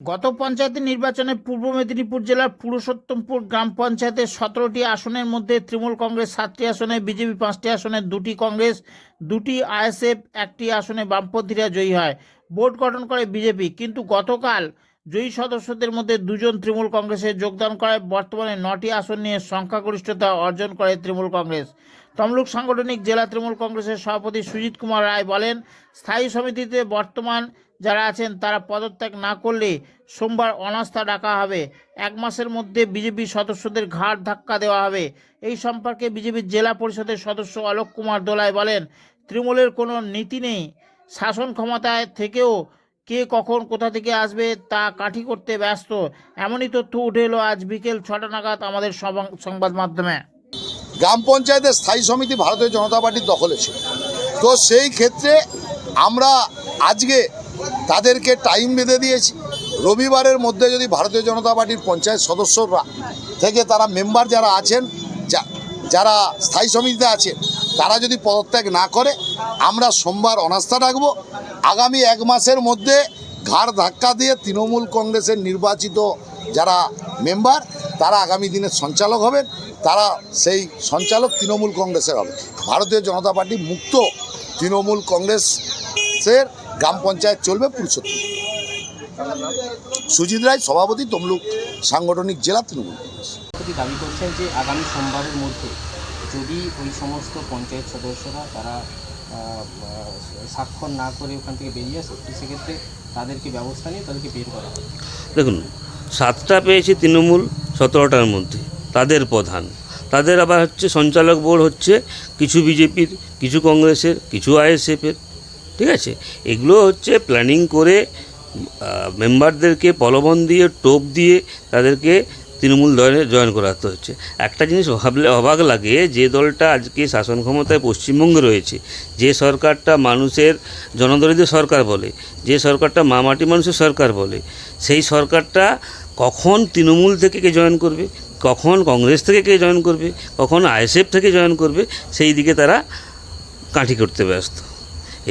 গত পঞ্চায়েত নির্বাচনে পূর্ব মেদিনীপুর জেলার পুরুষোত্তমপুর গ্রাম পঞ্চায়েতের সতেরোটি আসনের মধ্যে তৃণমূল কংগ্রেস সাতটি আসনে, বিজেপি পাঁচটি আসনে, দুটি কংগ্রেস, দুটি আইএসএফ, একটি আসনে বামপন্থীরা জয়ী হয়। বোর্ড গঠন করে বিজেপি, কিন্তু গতকাল জয়ী সদস্যদের মধ্যে দুজন তৃণমূল কংগ্রেসে যোগদান করায় বর্তমানে নটি আসন নিয়ে সংখ্যাগরিষ্ঠতা অর্জন করে তৃণমূল কংগ্রেস। তমলুক সাংগঠনিক জেলা তৃণমূল কংগ্রেসের সভাপতি সুজিত কুমার রায় বলেন, স্থায়ী সমিতিতে বর্তমান যারা আছেন তারা পদত্যাগ না করলে সোমবার অনাস্থা ডাকা হবে। এক মাসের মধ্যে বিজেপি সদস্যদের ঘাড় ধাক্কা দেওয়া হবে। এই সম্পর্কে বিজেপির জেলা পরিষদের সদস্য অলোক কুমার দোলাই বলেন, তৃণমূলের কোনো নীতি নেই। শাসন ক্ষমতায় থেকেও কে কখন কোথা থেকে আসবে তা কাঠি করতে ব্যস্ত। এমনই তথ্য উঠে এলো আজ বিকেল ছটা নাগাদ আমাদের সংবাদ মাধ্যমে। গ্রাম পঞ্চায়েতের স্থায়ী সমিতি ভারতীয় জনতা পার্টির দখলে ছিল। তো সেই ক্ষেত্রে আমরা আজকে তাদেরকে টাইম বেঁধে দিয়েছি। রবিবারের মধ্যে যদি ভারতীয় জনতা পার্টির পঞ্চায়েত সদস্যরা থেকে তারা মেম্বার যারা আছেন যারা স্থায়ী সমিতিতে আছেন, তারা যদি পদত্যাগ না করে, আমরা সোমবার অনাস্থা রাখব। আগামী এক মাসের মধ্যে ঘাড় ধাক্কা দিয়ে তৃণমূল কংগ্রেসের নির্বাচিত যারা মেম্বার তারা আগামী দিনের সঞ্চালক হবেন। তারা সেই সঞ্চালক তৃণমূল কংগ্রেসের হবে। ভারতীয় জনতা পার্টি মুক্ত তৃণমূল কংগ্রেসের গ্রাম পঞ্চায়েত চলবে পুরুষোত্তম। সুজিত রায় সভাপতি তমলুক সাংগঠনিক জেলা তৃণমূল দাবি করছেন যে আগামী সোমবারের মধ্যে যদি ওই সমস্ত পঞ্চায়েত সদস্যরা তারা স্বাক্ষর না করে ওখান থেকে বেরিয়ে আসে তো সেক্ষেত্রে তাদেরকে ব্যবস্থা নিয়ে তাদেরকে বের করা হবে। দেখুন সাতটা পেয়েছে তৃণমূল সতেরোটার মধ্যে তাদের প্রধান। তাদের আবার হচ্ছে সঞ্চালক বোর্ড হচ্ছে কিছু বিজেপির কিছু কংগ্রেসের কিছু আইএসএফের। ঠিক আছে? এগুলো হচ্ছে প্ল্যানিং করে মেম্বারদেরকে প্রলোভন দিয়ে, টোপ দিয়ে তাদেরকে তৃণমূল দলে জয়েন করাতে হচ্ছে। একটা জিনিস ভাবলে অবাক লাগে, যে দলটা আজকে শাসন ক্ষমতায় পশ্চিমবঙ্গে রয়েছে, যে সরকারটা মানুষের জনদলিত সরকার বলে, যে সরকারটা মামাটি মানুষের সরকার বলে, সেই সরকারটা কখন তৃণমূল থেকে কে জয়েন করবে? কখন কংগ্রেস থেকে কে জয়েন করবে? কখন আইএসএফ থেকে জয়েন করবে? সেই দিকে তারা কাঠি করতে ব্যস্ত।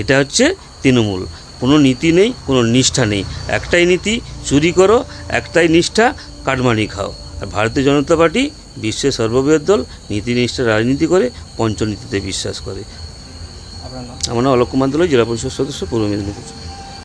এটা হচ্ছে তৃণমূল। কোনো নীতি নেই কোনো নিষ্ঠা নেই। একটাই নীতি চুরি করো একটাই নিষ্ঠা কাটমানি খাও। আর ভারতীয় জনতা পার্টি বিশ্বের সর্ববৃহৎ দল নীতি নিষ্ঠা রাজনীতি করে পঞ্চনীতিতে বিশ্বাস করে। আমরা নাম অলোক কুমার দলের জেলা পরিষদ সদস্য পূর্ব মেদিনীপুর।